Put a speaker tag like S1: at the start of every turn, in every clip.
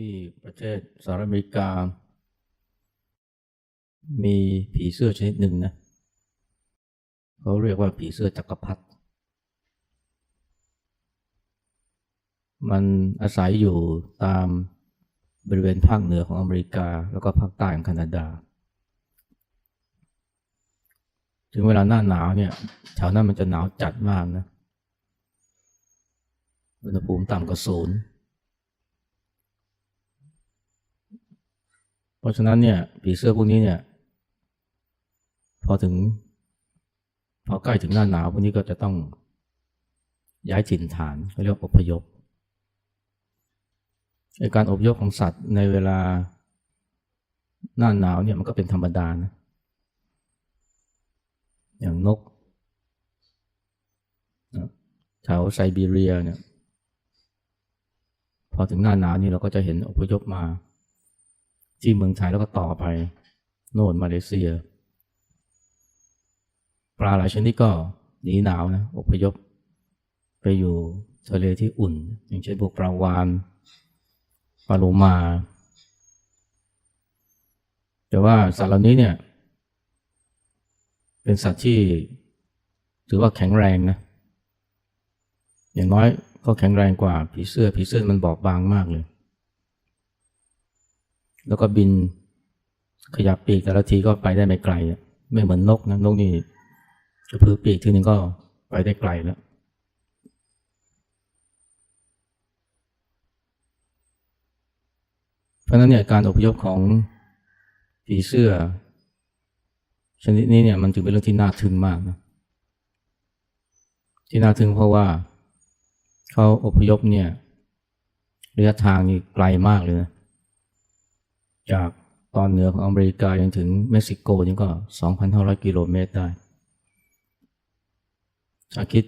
S1: ที่ประเทศสหรัฐอเมริกา มีผีเสื้อชนิดหนึ่งนะเขาเรียกว่าผีเสื้อจักรพรรดิมันอาศัยอยู่ตามบริเวณภาคเหนือของอเมริกา แล้วก็ภาคใต้ของแคนาดา ถึงเวลาหน้าหนาวเนี่ยแถวนั้นมันจะหนาวจัดมากนะอุณหภูมิต่ำกว่าศูนย์ เพราะฉะนั้นเนี่ยผีเสื้อพวกนี้เนี่ย พอถึง พอใกล้ถึงหน้าหนาวพวกนี้ก็จะต้องย้ายถิ่นฐานเขาเรียกอพยพในการอพยพของสัตว์ในเวลาหน้าหนาวเนี่ยมันก็เป็นธรรมดานะอย่างนกแถวไซบีเรียเนี่ยพอถึงหน้าหนาวนี่เราก็จะเห็นอพยพมา ที่เมืองไทยแล้วก็ต่อไป โน่นมาเลเซีย ปลาหลายชนิดก็หนีหนาวนะอพยพ ไปอยู่ทะเลที่อุ่น อย่างเช่นพวกปลาวานปลาโลมา แต่ว่าสัตว์เหล่านี้เนี่ย เป็นสัตว์ที่ถือว่าแข็งแรงนะ อย่างน้อยก็แข็งแรงกว่าผีเสื้อผีเสื้อมันบอบบางมากเลย แล้วก็บินขยับปีกแต่ละทีก็ไปได้ไม่ไกล ไม่เหมือนนกนะนกนี่กระพือปีกทีนึงก็ไปได้ไกลแล้ว เพราะนั้นเนี่ยการอพยพของผีเสื้อ ชนิดนี้เนี่ยมันจึงเป็นเรื่องที่น่าทึ่งมากนะที่น่าทึ่งเพราะว่าเขาอพยพเนี่ยระยะทางนี่ไกลมากเลยนะ จากตอนเหนือของอเมริกายังถึงเม็กซิโกนี่ก็ 2,500 กิโลเมตรได้ถ้าคิด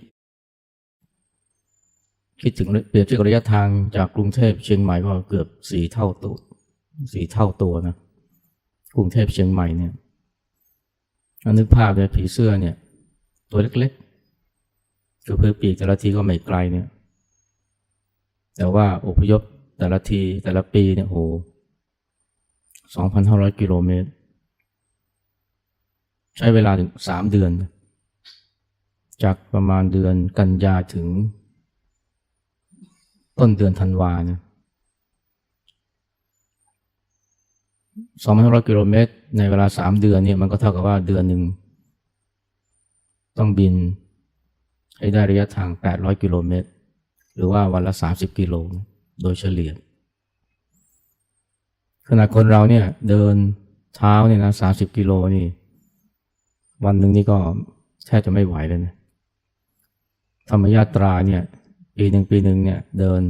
S1: คิดถึงเปรียบเทียบระยะทางจากกรุงเทพเชียงใหม่ก็เกือบสี่เท่าตัวสี่เท่าตัวนะ กรุงเทพเชียงใหม่เนี่ยนึกภาพเลยผีเสื้อเนี่ย ตัวเล็กๆคือเพื่อปีกแต่ละทีก็ไม่ไกลเนี่ย แต่ว่าอพยพแต่ละทีแต่ละปีเนี่ยโห สองพันห้าร้อยกิโลเมตร ใช้เวลาถึงสามเดือน จากประมาณเดือนกันยาถึง ต้นเดือนธันวาเนี่ยสองพันห้าร้อยกิโลเมตร ในเวลาสามเดือนเนี่ยมันก็เท่ากับว่าเดือนหนึ่งต้องบินให้ได้ระยะทางแปดร้อยกิโลเมตร หรือว่าวันละสามสิบกิโล โดยเฉลี่ย ขณะคนเราเนี่ย เดินเท้าเนี่ยนะสาสิบกิโลนี่ วันหนึ่งนี่ก็แทบจะไม่ไหวเลยนะธรรมยาตราเนี่ยปีหนึ่งปีหนึ่งเนี่ยเดิน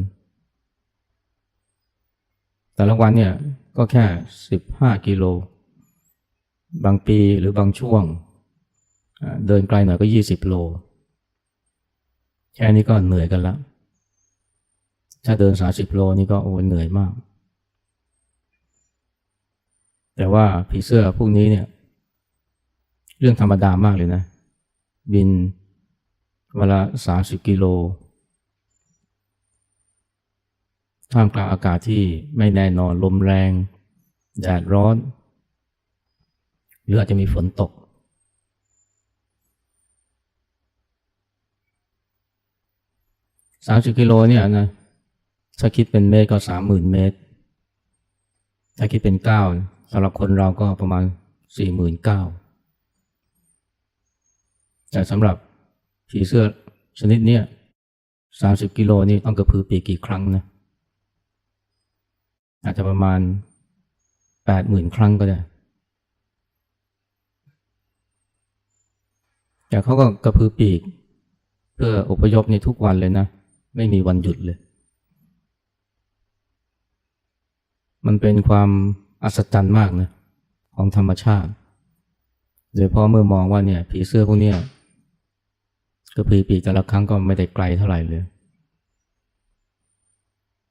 S1: แต่ละวันเนี่ยก็แค่สิบห้ากิโล บางปีหรือบางช่วง เดินไกลหน่อยก็ยี่สิบโล แค่นี้ก็เหนื่อยกันแล้ว ถ้าเดินสาสิบโลนี่ก็โอ้เหนื่อยมาก แต่ว่าผีเสื้อพวกนี้เนี่ย เรื่องธรรมดามากเลยนะ บินเวลาสามสิบกิโลท่ามกลางอากาศที่ไม่แน่นอนลมแรง แดดร้อน หรืออาจจะมีฝนตก สามสิบกิโลเนี่ยนะ ถ้าคิดเป็นเมตรก็สามหมื่นเมตร ถ้าคิดเป็นเก้า สำหรับคนเราก็ประมาณสี่หมื่นเก้าแต่สำหรับผีเสื้อชนิดเนี้ยสามสิบกิโลนี่ต้องกระพือปีกกี่ครั้งนะอาจจะประมาณแปดหมื่นครั้งก็ได้ แต่เขาก็กระพือปีก เพื่ออพยพในทุกวันเลยนะ ไม่มีวันหยุดเลย มันเป็นความ อัศจรรย์มากนะของธรรมชาติ โดยเพราะเมื่อมองว่าเนี่ย ผีเสื้อพวกเนี้ยกระพือปีกแต่ละครั้งก็ไม่ได้ไกลเท่าไหร่เลย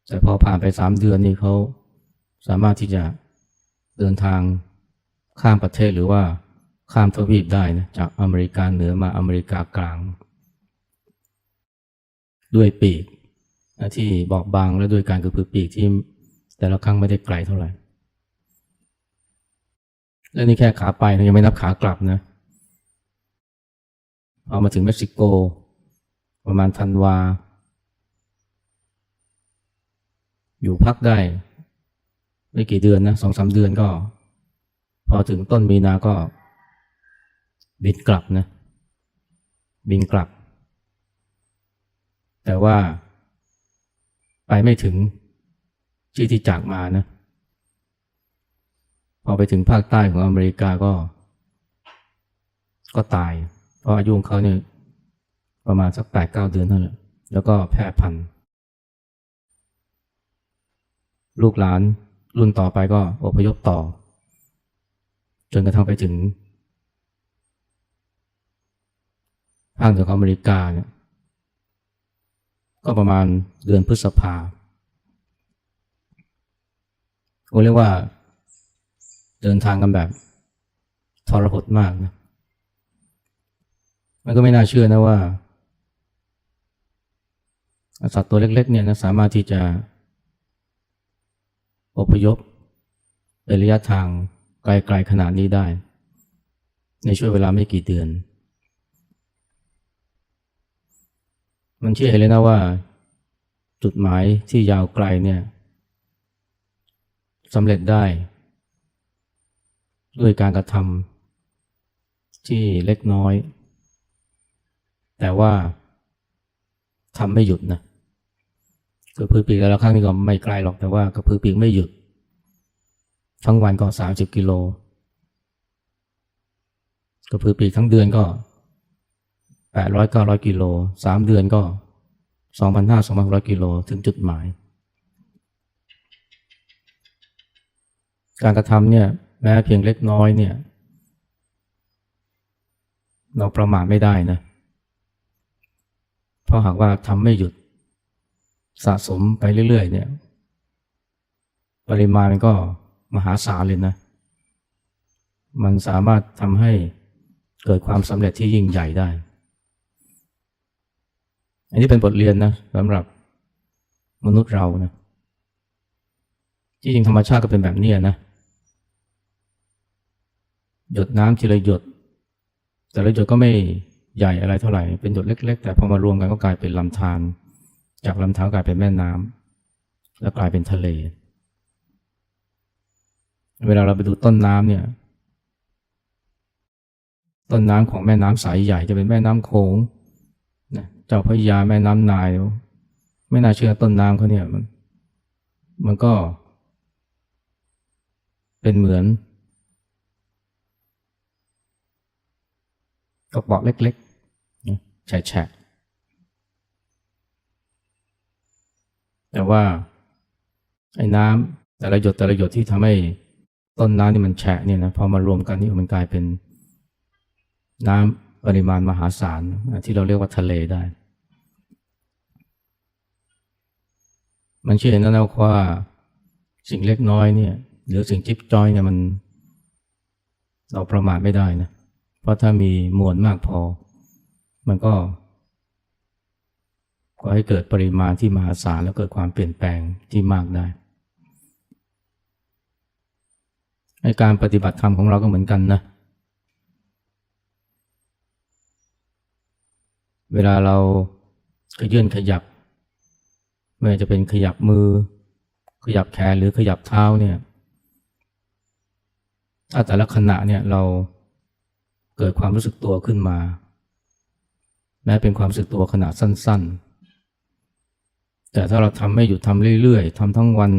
S1: แต่พอผ่านไปสามเดือนนี่เขาสามารถที่จะเดินทางข้ามประเทศหรือว่าข้ามทวีปได้นะจากอเมริกาเหนือมาอเมริกากลาง ด้วยปีกที่บอกบางและด้วยการกระพือปีกที่แต่ละครั้งไม่ได้ไกลเท่าไหร่ และนี่แค่ขาไปนะยังไม่นับขากลับนะ เอามาถึงเม็กซิโก ประมาณธันวา อยู่พักได้ ไม่กี่เดือนนะสองสามเดือนก็ พอถึงต้นมีนาก็ บินกลับนะ บินกลับ แต่ว่าไปไม่ถึงที่ที่จากมานะ พอไปถึงภาคใต้ของอเมริกาก็ ก็ตาย เพราะอายุของเขาเนี่ยประมาณสักแปดเก้าเดือนเท่านั้นและแล้วก็แพร่พันธุ์ลูกหลานรุ่นต่อไปก็อพยพต่อ จนกระทั่งไปถึงภาคเหนือของอเมริกาเนี่ยก็ประมาณเดือนพฤษภาก็เรียกว่า เดินทางกันแบบทรหดมากนะมันก็ไม่น่าเชื่อนะว่าสัตว์ตัวเล็กๆเนี่ยนะสามารถที่จะอพยพเป็นระยะทางไกลๆขนาดนี้ได้ ในช่วงเวลาไม่กี่เดือน มันเชื่อเลยนะว่า จุดหมายที่ยาวไกลเนี่ยสำเร็จได้ ด้วยการกระทำที่เล็กน้อย แต่ว่าทำไม่หยุดนะกระพือปีกแต่ละครั้งนี่ก็ไม่ไกลหรอกแต่ว่ากระพือปีกไม่หยุด ทั้งวันก็สามสิบกิโลกระพือปีกทั้งเดือนก็แปดร้อยเก้าร้อยกิโลสามเดือนก็สองพันห้าสองพันร้อยกิโลถึงจุดหมาย การกระทำเนี่ย แม้เพียงเล็กน้อยเนี่ย เราประมาทไม่ได้นะ เพราะหากว่าทำไม่หยุดสะสมไปเรื่อยๆเนี่ย ปริมาณมันก็มหาศาลเลยนะ มันสามารถทำให้เกิดความสำเร็จที่ยิ่งใหญ่ได้ อันนี้เป็นบทเรียนนะสำหรับมนุษย์เรานะ ที่จริงธรรมชาติก็เป็นแบบนี้นะ หยดน้ำทีละหยด แต่ละหยดก็ไม่ใหญ่อะไรเท่าไหร่ เป็นหยดเล็ก ๆ แต่พอมารวมกันก็กลายเป็นลำธารจากลำธารกลายเป็นแม่น้ำแล้วกลายเป็นทะเล เวลาเราไปดูต้นน้ำเนี่ย ต้นน้ำของแม่น้ำสายใหญ่จะเป็นแม่น้ำโขงนะเจ้าพระยาแม่น้ำนายไม่น่าเชื่อต้นน้ำเขาเนี่ยมันมันก็เป็นเหมือน กระบอกเล็กๆแฉะแต่ว่าไอ้น้ำแต่ละหยดแต่ละหยดที่ทำให้ต้นน้ำนี่มันแฉะเนี่ยนะพอมารวมกันนี่มันกลายเป็นน้ำปริมาณมหาศาลที่เราเรียกว่าทะเลได้ มันเชื่อนะนะว่าสิ่งเล็กน้อยเนี่ยหรือสิ่งจิ๊บจอยเนี่ยมัน เราประมาทไม่ได้นะเพราะถ้ามีมวลมากพอ มันก็ก็ให้เกิดปริมาณที่มหาศาลแล้วเกิดความเปลี่ยนแปลงที่มากได้ในการปฏิบัติธรรมของเราก็เหมือนกันนะ เวลาเราขยื่นขยับ ไม่ว่าจะเป็นขยับมือ ขยับแขนหรือขยับเท้าเนี่ย ถ้าแต่ละขณะเนี่ยเรา เกิดความรู้สึกตัวขึ้นมา แม้เป็นความรู้สึกตัวขณะสั้น ๆ แต่ถ้าเราทำไม่หยุดทำเรื่อยๆทำทั้งวัน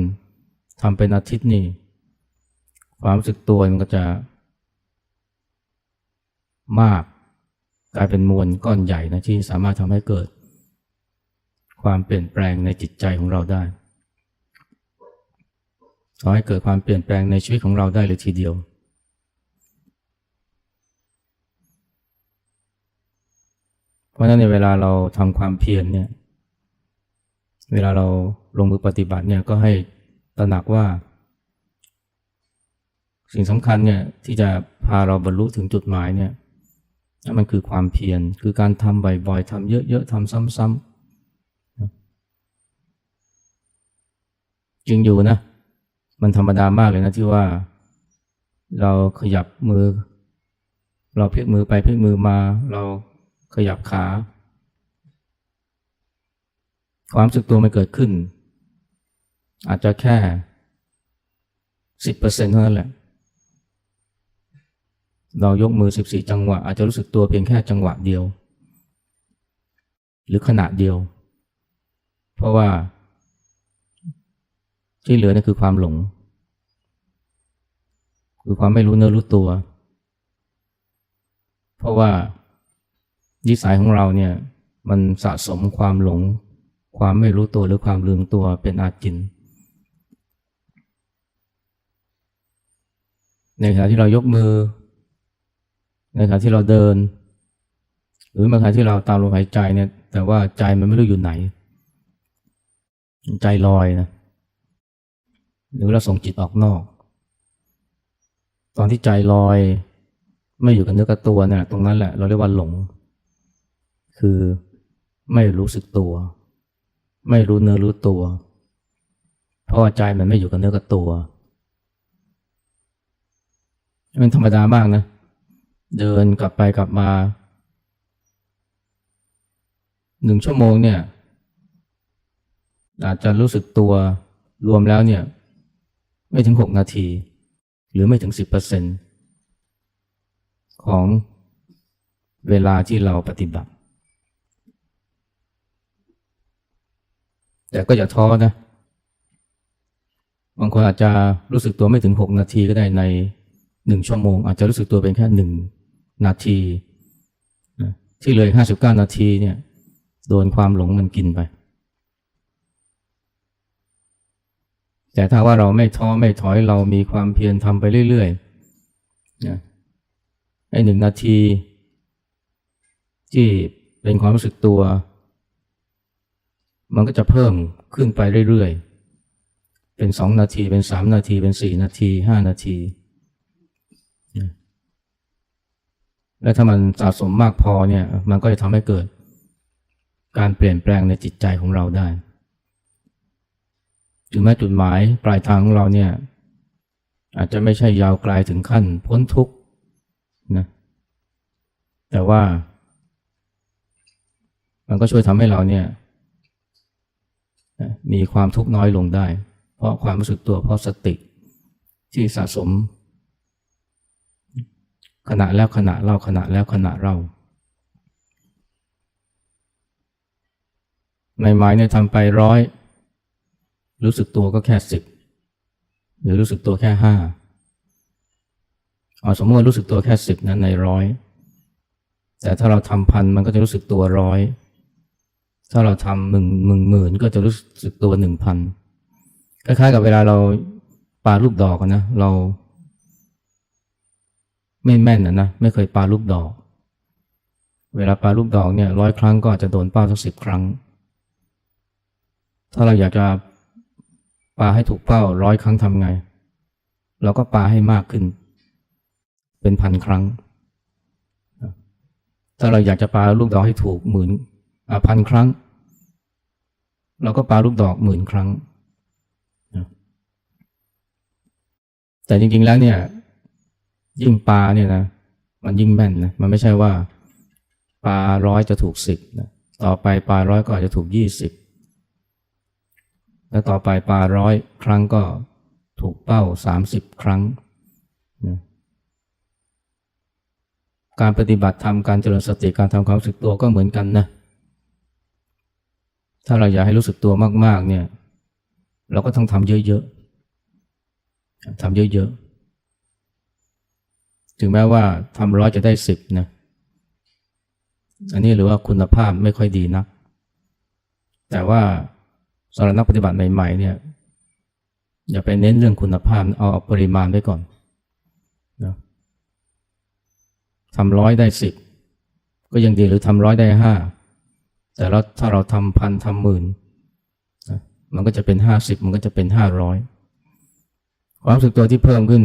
S1: ทำเป็นอาทิตย์นี่ความรู้สึกตัวมันก็จะมากกลายเป็นมวลก้อนใหญ่นะที่สามารถทำให้เกิด ความเปลี่ยนแปลงในจิตใจของเราได้ทำให้เกิดความเปลี่ยนแปลงในชีวิตของเราได้เลยทีเดียว เพราะฉะนั้นในเวลาเราทำความเพียรเนี่ย เวลาเราลงมือปฏิบัติเนี่ยก็ให้ตระหนักว่า สิ่งสำคัญเนี่ยที่จะพาเราบรรลุถึงจุดหมายเนี่ยมันคือความเพียรคือการทำบ่อยๆทำเยอะๆทำซ้ำๆจริงอยู่นะ มันธรรมดามากเลยนะที่ว่า เราขยับมือ เราพลิกมือไปพลิกมือมา เรา ขยับขา ความสึกตัวไมันเกิดขึ้น อาจจะแค่สิบเปอร์เซ็นต์เท่านั้นแหละ เรายกมือสิบสี่จังหวะ อาจจะรู้สึกตัวเพียงแค่จังหวะเดียว หรือขณะเดียว เพราะว่า ที่เหลือนี่คือความหลง คือความไม่รู้เนื้อรู้ตัว เพราะว่า นิสัยของเราเนี่ยมันสะสมความหลง ความไม่รู้ตัวหรือความลืมตัวเป็นอาจิน ในขณะที่เรายกมือ ในขณะที่เราเดิน หรือในขณะที่เราตามลมหายใจเนี่ย แต่ว่าใจมันไม่รู้อยู่ไหน ใจลอยนะหรือเราส่งจิตออกนอก ตอนที่ใจลอย ไม่อยู่กับเนื้อกับตัวเนี่ยตรงนั้นแหละเราเรียกว่าหลง คือไม่รู้สึกตัว ไม่รู้เนื้อรู้ตัว เพราะใจมันไม่อยู่กับเนื้อกับตัวมันธรรมดามากนะ เดินกลับไปกลับมาหนึ่งชั่วโมงเนี่ย อาจจะรู้สึกตัวรวมแล้วเนี่ย ไม่ถึงหกนาที หรือไม่ถึงสิบเปอร์เซ็นของเวลาที่เราปฏิบัติ แต่ก็อย่าท้อนะ บางคนอาจจะรู้สึกตัวไม่ถึงหกนาทีก็ได้ในหนึ่งชั่วโมง อาจจะรู้สึกตัวเป็นแค่หนึ่งนาที ที่เหลือห้าสิบเก้านาทีเนี่ยโดนความหลงมันกินไป แต่ถ้าว่าเราไม่ท้อไม่ถอยเรามีความเพียรทำไปเรื่อยๆนะไอ้หนึ่งนาที ที่เป็นความรู้สึกตัว มันก็จะเพิ่มขึ้นไปเรื่อยๆ เป็นสองนาทีเป็นสามนาทีเป็นสี่นาทีห้านาที และถ้ามันสะสมมากพอเนี่ยมันก็จะทำให้เกิด การเปลี่ยนแปลงในจิตใจของเราได้ถึงแม้จุดหมายปลายทางของเราเนี่ยอาจจะไม่ใช่ยาวไกลถึงขั้นพ้นทุกข์นะแต่ว่า มันก็ช่วยทำให้เราเนี่ย มีความทุกข์น้อยลงได้ เพราะความรู้สึกตัวเพราะสติที่สะสม ขณะแล้วขณะเล่าขณะแล้วขณะเราใหม่ๆเนี่ยทำไปร้อยรู้สึกตัวก็แค่สิบหรือรู้สึกตัวแค่ห้าเอาสมมติรู้สึกตัวแค่สิบนั้นในร้อยแต่ถ้าเราทำพันมันก็จะรู้สึกตัวร้อย ถ้าเราทำหนึ่งหนึ่งหมื่นก็จะรู้สึกตัวหนึ่งพันคล้ายๆกับเวลาเราปาลูกดอกนะ เรา ไม่แม่นนะนะไม่เคยปาลูกดอก เวลาปาลูกดอกเนี่ยร้อยครั้งก็อาจจะโดนเป้าสักสิบครั้ง ถ้าเราอยากจะปาให้ถูกเป้าร้อยครั้งทำไง เราก็ปาให้มากขึ้น เป็นพันครั้ง ถ้าเราอยากจะปาลูกดอกให้ถูกหมื่น พันครั้ง เราก็ปาลูกดอกหมื่นครั้ง แต่จริงๆแล้วเนี่ย ยิ่งปาเนี่ยนะมันยิ่งแม่นนะมันไม่ใช่ว่าปลาร้อยจะถูกสิบนะต่อไปปลาร้อยก็อาจจะถูกยี่สิบแล้วต่อไปปลาร้อยครั้งก็ถูกเป้าสามสิบครั้งนะการปฏิบัติธรรมการเจริญสติการทำความสึกตัวก็เหมือนกันนะ ถ้าเราอยากให้รู้สึกตัวมาก ๆ เนี่ย เราก็ต้องทำเยอะๆทำเยอะๆ ถึงแม้ว่าทำร้อยจะได้สิบนะ อันนี้หรือว่าคุณภาพไม่ค่อยดีนัก แต่ว่าสำหรับนักปฏิบัติใหม่ ๆ เนี่ย อย่าไปเน้นเรื่องคุณภาพ เอาปริมาณไว้ก่อนนะทำร้อยได้สิบก็ยังดีหรือทำร้อยได้ห้า แต่เราถ้าเราทำพันทำหมื่นมันก็จะเป็นห้าสิบมันก็จะเป็นห้าร้อยความรู้สึกตัวที่เพิ่มขึ้น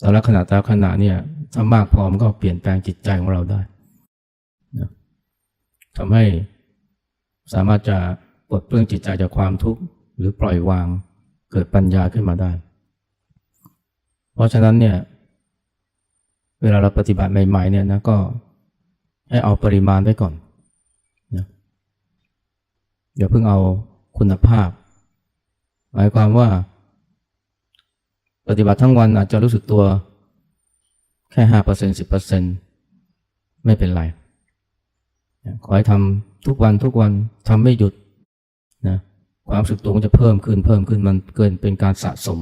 S1: แต่ละขณะแต่ละขณะเนี่ยถ้ามากพอมันก็เปลี่ยนแปลงจิตใจของเราได้นะทำให้สามารถจะปลดเปลื้องจิตใจจากความทุกข์หรือปล่อยวางเกิดปัญญาขึ้นมาได้ เพราะฉะนั้นเนี่ยเวลาเราปฏิบัติใหม่ๆเนี่ยนะก็ให้เอาปริมาณไว้ก่อน อย่าเพิ่งเอาคุณภาพ หมายความว่า ปฏิบัติทั้งวันอาจจะรู้สึกตัวแค่ห้าเปอร์เซ็นสิบเปอร์เซ็นไม่เป็นไร ขอให้ทำทุกวันทุกวันทำไม่หยุดนะความรู้สึกตัวมันจะเพิ่มขึ้นเพิ่มขึ้นมันเกินเป็นการสะสม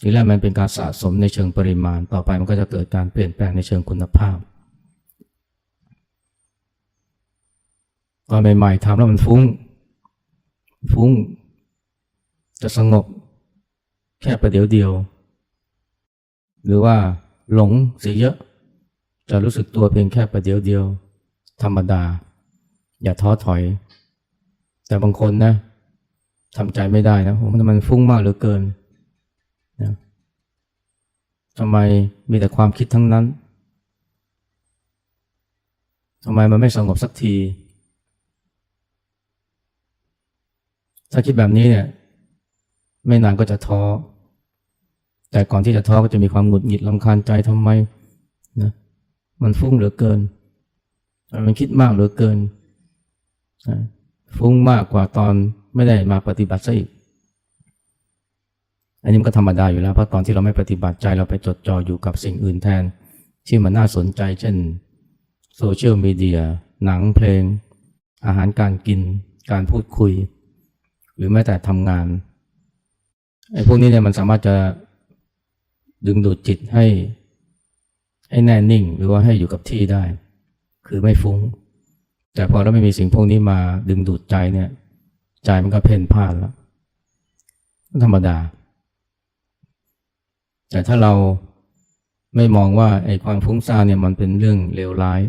S1: ทีแรกมันเป็นการสะสมในเชิงปริมาณ ต่อไปมันก็จะเกิดการเปลี่ยนแปลงในเชิงคุณภาพตอนใหม่ๆทำแล้วมันฟุ้ง ฟุ้ง จะสงบ แค่ประเดี๋ยวเดียว หรือว่าหลงเสียเยอะ จะรู้สึกตัวเพียงแค่ประเดี๋ยวเดียว ธรรมดา อย่าท้อถอย แต่บางคนนะทำใจไม่ได้นะผมมันฟุ้งมากเหลือเกินนะทำไมมีแต่ความคิดทั้งนั้นทำไมมันไม่สงบสักที ถ้าคิดแบบนี้เนี่ย ไม่นานก็จะท้อ แต่ก่อนที่จะท้อก็จะมีความหงุดหงิดลำคาญใจทำไมนะมันฟุ้งเหลือเกิน มันคิดมากเหลือเกินนะฟุ้งมากกว่าตอนไม่ได้มาปฏิบัติซะอีก อันนี้มันก็ธรรมดาอยู่แล้ว เพราะตอนที่เราไม่ปฏิบัติใจเราไปจดจ่ออยู่กับสิ่งอื่นแทน ที่มันน่าสนใจ เช่นโซเชียลมีเดีย หนังเพลง อาหารการกิน การพูดคุย หรือแม้แต่ทำงานไอ้พวกนี้เนี่ยมันสามารถจะดึงดูดจิตให้ให้แน่นิ่ง หรือว่าให้อยู่กับที่ได้ คือไม่ฟุ้ง แต่พอเราไม่มีสิ่งพวกนี้มาดึงดูดใจเนี่ย ใจมันก็เพ่นพ่านแล้วธรรมดา แต่ถ้าเราไม่มองว่าไอ้ความฟุ้งซ่านเนี่ยมันเป็นเรื่องเลวร้าย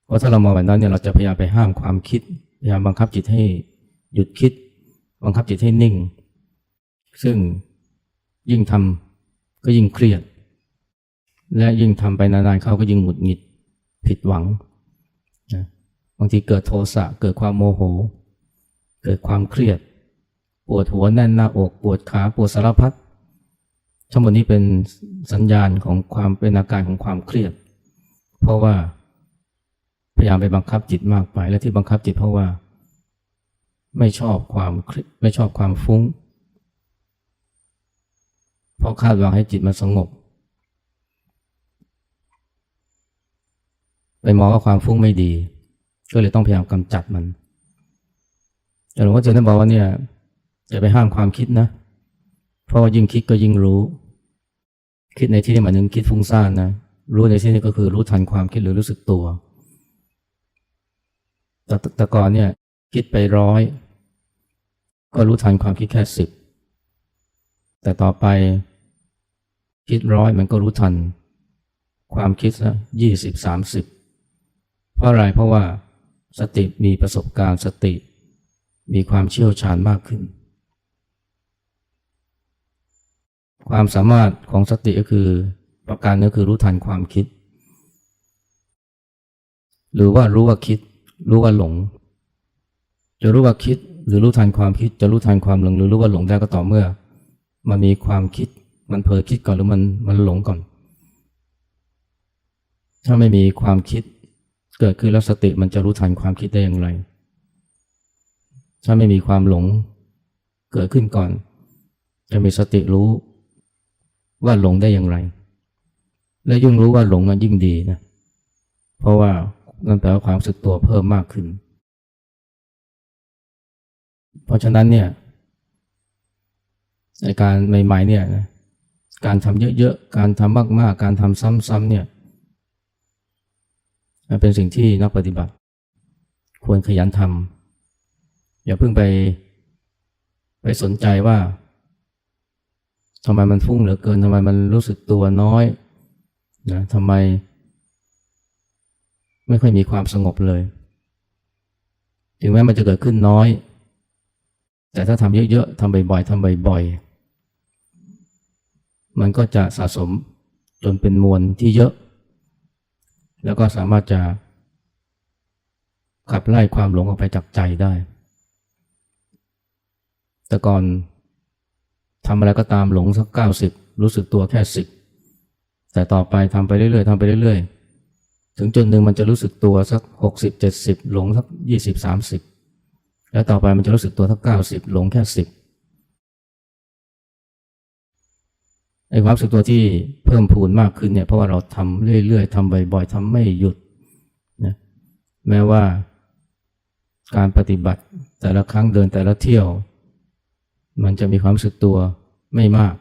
S1: เพ ราะถ้าเรามองแบบนั้นเนี่ยเราจะพยายามไปห้ามความคิดพยายามบังคับจิตให้หยุดคิด บังคับจิตให้นิ่ง ซึ่งยิ่งทำก็ยิ่งเครียด และยิ่งทำไปนานๆเข้าก็ยิ่งหงุดหงิดผิดหวังนะบางทีเกิดโทสะเกิดความโมโห เกิดความเครียด ปวดหัวแน่นหน้าอก ปวดขาปวดสารพัดทั้งหมดนี้เป็นสัญญาณของความเป็นอาการของความเครียด เพราะว่า พยายามไปบังคับจิตมากไป และที่บังคับจิตเพราะว่า ไม่ชอบความไม่ชอบความฟุ้ง เพราะคาดหวังให้จิตมันสงบ ไปมองว่าความฟุ้งไม่ดี ก็เลยต้องพยายามกำจัดมันแต่หลวงพ่อเจริญท่าบอกว่าเนี่ยอย่าไปห้ามความคิดนะ เพราะว่ายิ่งคิดก็ยิ่งรู้ คิดในที่นี้หมายถึงคิดฟุ้งซ่านนะ รู้ในที่นี้ก็คือรู้ทันความคิดหรือรู้สึกตัว แต่ตก่อนเนี่ยคิดไปร้อย ก็รู้ทันความคิดแค่สิบ แต่ต่อไปคิดร้อยมันก็รู้ทัน ความคิดนะยี่สิบสามสิบเพราะอะไรเพราะว่าสติมีประสบการณ์สติ มีความเชี่ยวชาญมากขึ้น ความสามารถของสติก็คือประการนึงคือรู้ทันความคิด หรือว่ารู้ว่าคิด รู้ว่าหลง จะรู้ว่าคิดหรือรู้ทันความคิด จะรู้ทันความหลง หรือรู้ว่าหลงได้ก็ต่อเมื่อ มันมีความคิดมันเผลอคิดก่อนหรือมันมันหลงก่อน ถ้าไม่มีความคิดเกิดขึ้นแล้วสติมันจะรู้ทันความคิดได้อย่างไร ถ้าไม่มีความหลงเกิดขึ้นก่อน จะมีสติรู้ว่าหลงได้อย่างไร และยิ่งรู้ว่าหลงมันยิ่งดีนะ เพราะว่า นั่นแปลว่าความรู้สึกตัวเพิ่มมากขึ้น เพราะฉะนั้นเนี่ยในการใหม่ ๆ เนี่ยนะการทำเยอะๆ การทำมากๆ การทำซ้ำๆเนี่ยเป็นสิ่งที่นักปฏิบัติ ควรขยันทำอย่าเพิ่งไปไปสนใจว่าทำไมมันฟุ้งเหลือเกินทำไมมันรู้สึกตัวน้อยนะทำไม ไม่ค่อยมีความสงบเลย ถึงแม้มันจะเกิดขึ้นน้อย แต่ถ้าทำเยอะๆทำบ่อยๆทำบ่อยๆ มันก็จะสะสมจนเป็นมวลที่เยอะ แล้วก็สามารถจะ ขับไล่ความหลงออกไปจากใจได้ แต่ก่อนทำอะไรก็ตามหลงสักเก้าสิบรู้สึกตัวแค่สิบแต่ต่อไปทำไปเรื่อยๆทำไปเรื่อยๆ ถึงจุดหนึ่งมันจะรู้สึกตัวสักหกสิบเจ็ดสิบหลงสักยี่สิบสามสิบแล้วต่อไปมันจะรู้สึกตัวสักเก้าสิบหลงแค่สิบไอ้ความรู้สึกตัวที่เพิ่มพูนมากขึ้นเนี่ยเพราะว่าเราทำเรื่อยๆทำบ่อยๆทำไม่หยุดนะแม้ว่าการปฏิบัติแต่ละครั้งเดินแต่ละเที่ยว มันจะมีความรู้สึกตัวไม่มาก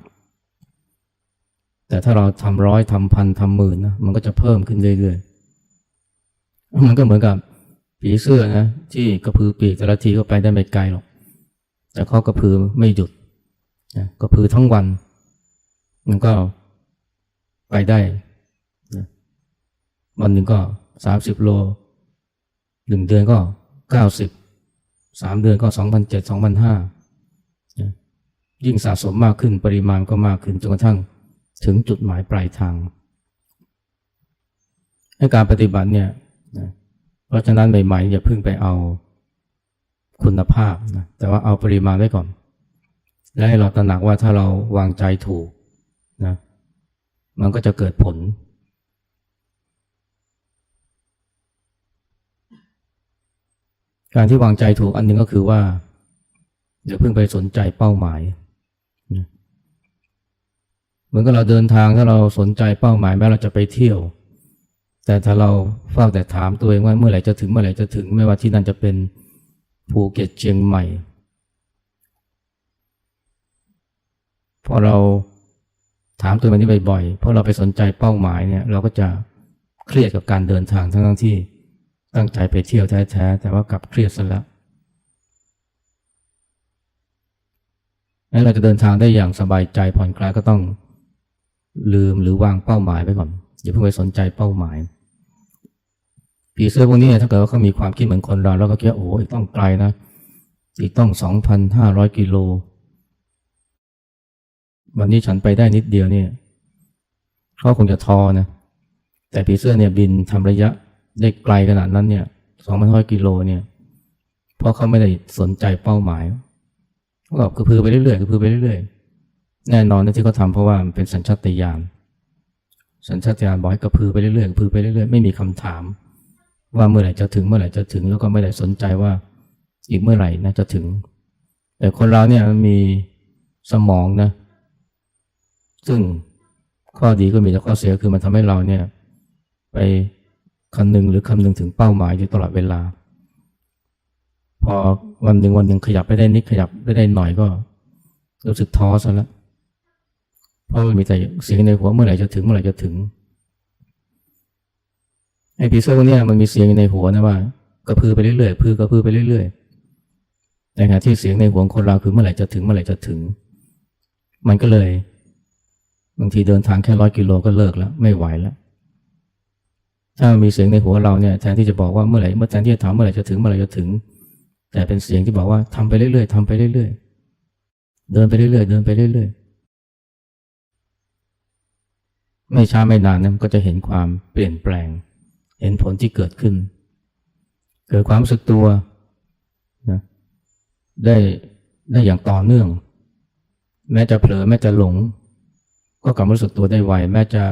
S1: แต่ถ้าเราทำร้อยทำพันทำหมื่นนะมันก็จะเพิ่มขึ้นเรื่อยๆ มันก็เหมือนกับผีเสื้อนะที่กระพือปีกแต่ละทีก็ไปได้ไม่ไกลหรอก แต่เขากระพือไม่หยุดนะกระพือทั้งวัน มันก็ไปได้นะวันหนึ่งก็สามสิบโลหนึ่งเดือนก็เก้าสิบสามเดือนก็สองพันเจ็ดสองพันห้ายิ่งสะสมมากขึ้นปริมาณก็มากขึ้นจนกระทั่งถึงจุดหมายปลายทางให้การปฏิบัติเนี่ย นะเพราะฉะนั้นใหม่ๆอย่าเพิ่งไปเอาคุณภาพนะแต่ว่าเอาปริมาณไว้ก่อน และให้เราตระหนักว่าถ้าเราวางใจถูกนะมันก็จะเกิดผล การที่วางใจถูกอันหนึงก็คือว่าอย่าเพิ่งไปสนใจเป้าหมายเหมือนกับเราเดินทางถ้าเราสนใจเป้าหมายแม้เราจะไปเที่ยว แต่ถ้าเราเฝ้าแต่ถามตัวเองว่าเมื่อไหร่จะถึงเมื่อไหร่จะถึงไม่ว่าที่นั่นจะเป็นภูเก็ตเชียงใหม่พอเราถามตัวเองนี้บ่อยๆเพราะเราไปสนใจเป้าหมายเนี่ย เราก็จะเครียดกับการเดินทางทั้งที่ตั้งใจไปเที่ยวแท้ๆแต่ว่ากลับเครียดซะแล้วงั้นเราจะเดินทางได้อย่างสบายใจผ่อนคลายก็ต้องลืมหรือวางเป้าหมายไปก่อน อย่าเพิ่งไปสนใจเป้าหมาย ผีเสื้อพวกนี้เนี่ยถ้าเกิดว่าเขามีความคิดเหมือนคนเราเราก็คิดว่าโอ้ยต้องไกลนะอีกต้องสองพันห้าร้อยกิโล วันนี้ฉันไปได้นิดเดียวเนี่ยเขาคงจะทอนะแต่ผีเสื้อเนี่ยบินทำระยะได้ไกลขนาดนั้นเนี่ยสองพันห้ากิโลเนี่ยเพราะเขาไม่ได้สนใจเป้าหมายเขาก็กระพือไปเรื่อยๆกระพือไปเรื่อยๆแน่นอนนะที่เขาทำเพราะว่ามันเป็นสัญชาตญาณ สัญชาตญาณบอกให้กระพือไปเรื่อยๆกระพือไปเรื่อยๆไม่มีคำถาม ว่าเมื่อไหร่จะถึงเมื่อไหร่จะถึงแล้วก็ไม่ได้สนใจว่าอีกเมื่อไหร่นะจะถึง แต่คนเราเนี่ยมันมีสมองนะ ซึ่งข้อดีก็มีแต่ข้อเสียคือมันทำให้เราเนี่ย ไปคำนึงหรือคำนึงถึงเป้าหมายอยู่ตลอดเวลา พอวันหนึ่งวันหนึ่งขยับไปได้นิดขยับไปได้หน่อยก็รู้สึกท้อซะแล้ว เพราะมันมีแต่เสียงในหัวเมื่อไหร่จะถึงเมื่อไหร่จะถึงไอ้ผีเสื้อพวกเนี้ยมันมีเสียงในหัวนะว่ากระพือไปเรื่อยๆพือกระพือไปเรื่อยๆแต่ขณะที่เสียงในหัวของคนเราคือเมื่อไหร่จะถึงเมื่อไหร่จะถึง มันก็เลยบางทีเดินทางแค่ร้อยกิโลก็เลิกแล้วไม่ไหวแล้วถ้ามีเสียงในหัวเราเนี่ยแทนที่จะบอกว่าเมื่อไหร่เมื่อแทนที่จะถามเมื่อไหร่จะถึงเมื่อไหร่จะถึง แต่เป็นเสียงที่บอกว่าทำไปเรื่อยๆทำไปเรื่อยๆเดินไปเรื่อยๆเดินไปเรื่อยๆ ไม่ช้าไม่นานนะมันก็จะเห็นความเปลี่ยนแปลง เห็นผลที่เกิดขึ้น เกิดความรู้สึกตัวนะได้ได้อย่างต่อเนื่อง แม้จะเผลอแม้จะหลง ก็กลับรู้สึกตัวได้ไวแม้จะ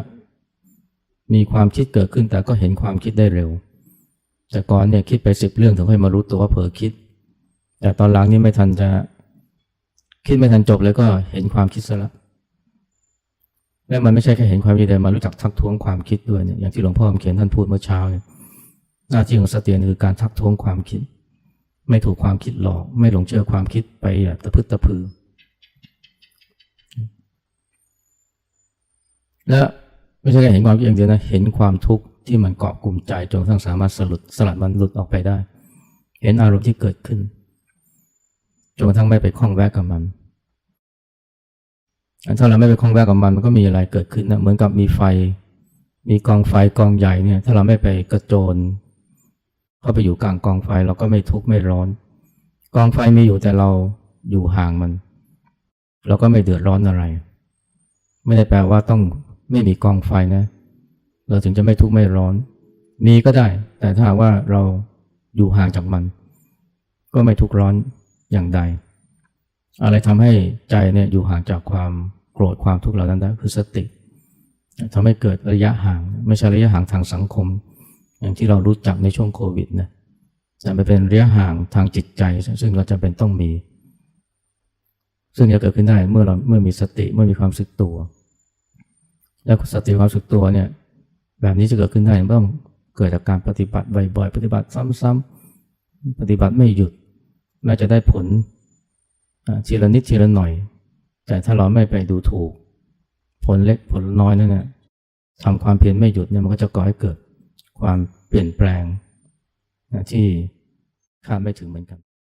S1: มีความคิดเกิดขึ้นแต่ก็เห็นความคิดได้เร็ว แต่ก่อนเนี่ยคิดไปสิบเรื่องถึงค่อยมารู้ตัวว่าเผลอคิด แต่ตอนหลังนี่ไม่ทันจะ คิดไม่ทันจบเลยก็เห็นความคิดซะแล้ว และมันไม่ใช่แค่เห็นความคิดแต่มารู้จักทักท้วงความคิดด้วยเนี่ยอย่างที่หลวงพ่อเขียนท่านพูดเมื่อเช้าเนี่ยหน้าที่ของสติคือการทักท้วงความคิด ไม่ถูกความคิดหลอก ไม่หลงเชื่อความคิดไปแบบตะพึดตะพือ และไม่ใช่แค่เห็นความคิดอย่างเดียวนะเห็นความทุกข์ที่มันเกาะกลุ่มใจจนทั่งสามารถสลุดสลัดมันหลุดออกไปได้ เห็นอารมณ์ที่เกิดขึ้นจนกระทั่งไม่ไปคล้องแวะกับมัน ถ้าเราไม่ไปคล้องแวะกับมันมันก็มีอะไรเกิดขึ้นนะเหมือนกับมีไฟ มีกองไฟกองใหญ่เนี่ย ถ้าเราไม่ไปกระโจนเข้าไปอยู่กลางกองไฟเราก็ไม่ทุกข์ไม่ร้อน กองไฟมีอยู่แต่เราอยู่ห่างมัน เราก็ไม่เดือดร้อนอะไร ไม่ได้แปลว่าต้องไม่มีกองไฟนะ เราถึงจะไม่ทุกข์ไม่ร้อน มีก็ได้ แต่ถ้าว่าเราอยู่ห่างจากมัน ก็ไม่ทุกข์ร้อนอย่างใด อะไรทำให้ใจเนี่ยอยู่ห่างจากความโกรธความทุกข์เหล่านั้นได้คือสติทำให้เกิดระยะห่าง ไม่ใช่ระยะห่างทางสังคม อย่างที่เรารู้จักในช่วงโควิดนะแต่มันเป็นระยะห่างทางจิตใจ ซึ่งเราจะเป็นต้องมี ซึ่งจะเกิดขึ้นได้เมื่อเราเมื่อมีสติเมื่อมีความสึกตัว แล้วสติความสึกตัวเนี่ยแบบนี้จะเกิดขึ้นได้เมื่อเกิดจากการปฏิบัติบ่อยๆปฏิบัติซ้ำๆปฏิบัติไม่หยุดแม้จะได้ผล ทีละนิดทีละหน่อย แต่ถ้าเราไม่ไปดูถูก ผลเล็กผลน้อยนั่นนะทำความเพียรไม่หยุดเนี่ยมันก็จะก่อให้เกิดความเปลี่ยนแปลงที่คาดไม่ถึงเหมือนกัน